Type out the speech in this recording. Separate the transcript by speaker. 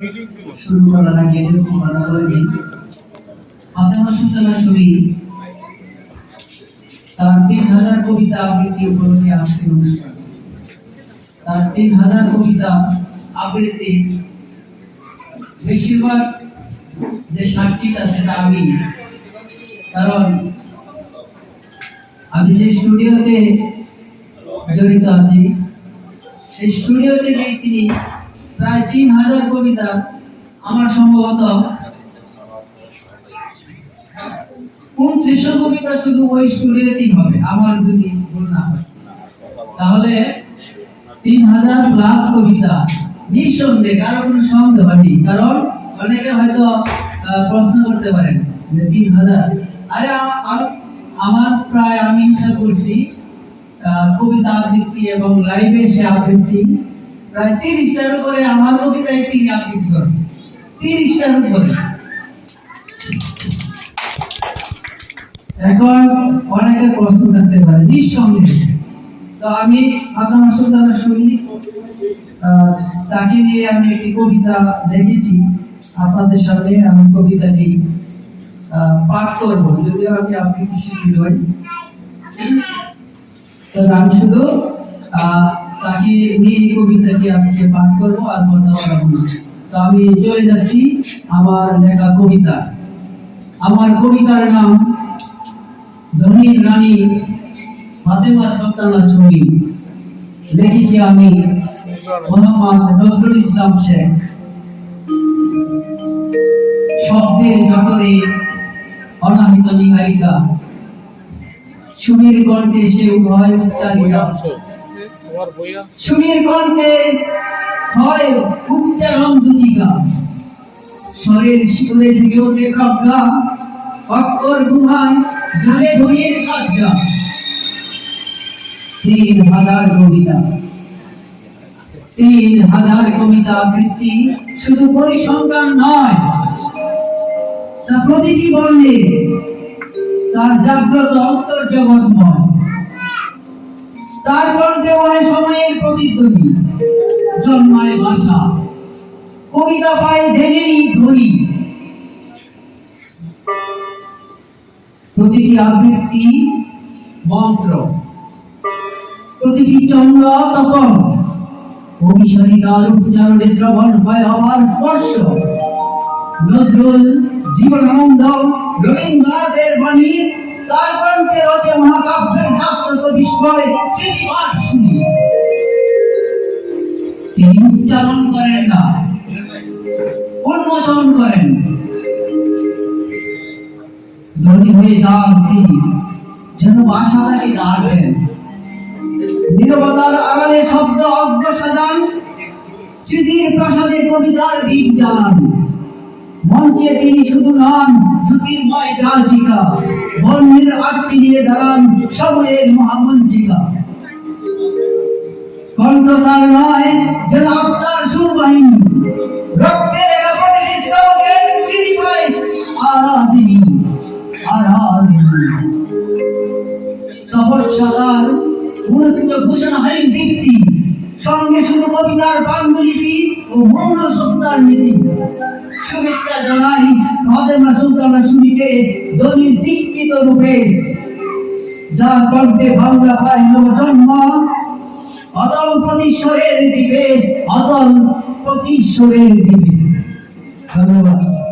Speaker 1: শুরু করার আগে সুরি তার তিন হাজার কবিতা আবৃত্তি উপলক্ষে আজকের অনুষ্ঠান তার তিন হাজার কবিতা আবৃত্তি বেশিরভাগ যে সাক্ষীটা সেটা আমি কারণ আমি যে স্টুডিওতে জড়িত আছি। সেই স্টুডিও থেকে তিনি প্রায় তিন হাজার কবিতা আমার সম্ভবত উনত্রিশশো কবিতা শুধু ওই স্টুডিওতেই হবে, আমার যদি ভুল না তাহলে তিন হাজার প্লাস কবিতা নিঃসন্দেহে, কারও কোনো সন্দেহ নেই, কারণ অনেকে হয়তো প্রশ্ন করতে পারেন যে তিন হাজার। আরে আমার প্রায় আমি হিসাব করছি কবিতা আবৃত্তি এবং লাইভে সে আবৃত্তি প্রায় তিরিশটার উপরে আমার কবিতায় তিনি আবৃত্তি করছে তিরিশটার উপরে। এখন অনেকের প্রশ্ন থাকতে পারে নিঃসন্দেহে। তো আমি ফাতেমা সুলতানা শুনি তাকে নিয়ে আমি একটি কবিতা দেখেছি। আপনাদের সামনে আমি কবিতাটি পাঠ করব যদিও আমি আবৃত্তি শিল্পী নই। তো আমি শুধু আহ, তাকে নিয়ে এই আজকে পাঠ করব আর কথা বলব না। তো আমি চলে যাচ্ছি আমার লেখা কবিতা। আমার কবিতার নাম, ধনীর রানী ফাতেমা ছবি লিখেছি আমি মোহাম্মদ নজরুল ইসলাম শেখ। শব্দের জটরে অনাহিত নিহারিকা। কণ্ঠে সে উভয় উচ্চারিতা। তিন হাজার কবিতা। আবৃত্তি শুধু পরিসংখ্যান নয়, তা প্রতিটি বর্ণে তার জাগ্রত অন্তর্জগৎময়। তার কণ্ঠে হয় সময়ের প্রতিধ্বনি, জন্মায় ভাষা কবিতা পায় ঢেলেই ধ্বনি। প্রতিটি আবৃত্তি মন্ত্র, প্রতিটি চন্দ্র তপন অভিসরিতার উচ্চারণে শ্রবণ হয় হওয়ার স্পর্শ। নজরুল জীবনানন্দ, রবীন্দ্রনাথের বাণী, তার কণ্ঠে রচে মহাকাব্যের শাস্ত্রত বিস্ময় স্মৃতিপাঠ শুনি। উচ্চারণ করেন না। উন্মোচন করেন। ধনী হয়ে যান তিনি। যেন বাসাটাকে দাঁড় দেন নিরবতার আড়ালে শব্দ অজ্ঞ সাজান। স্মৃতির প্রাসাদে কবিতার দিক জানান মঞ্চে তিনি শুধু নন, জ্যোতির্ময় জালচিকা বর্ণের আটটি নিয়ে দাঁড়ান সময়ের মহামঞ্চিকা। কণ্ঠ তার নয়, যেন আপনার সুরবাহিনী। রক্তের প্রতিটি স্তবকে স্মৃতি পায় আরাধিনী আরাধিনী। তপস্যাদার উন্নত ঘোষণাহীন দীপ্তি সঙ্গে শুধু কবিতার পাণ্ডুলিপি ও মৌন সত্তার নীতি। শুভেচ্ছা জানাই ফাতেমা সুলতানা সুরিকে দলিল দীক্ষিত রূপে। যার কণ্ঠে বাংলা পায় নবজন্ম অদল প্রতিশ্বরের দিবে অদম প্রতিশ্বরের দিবে। ধন্যবাদ।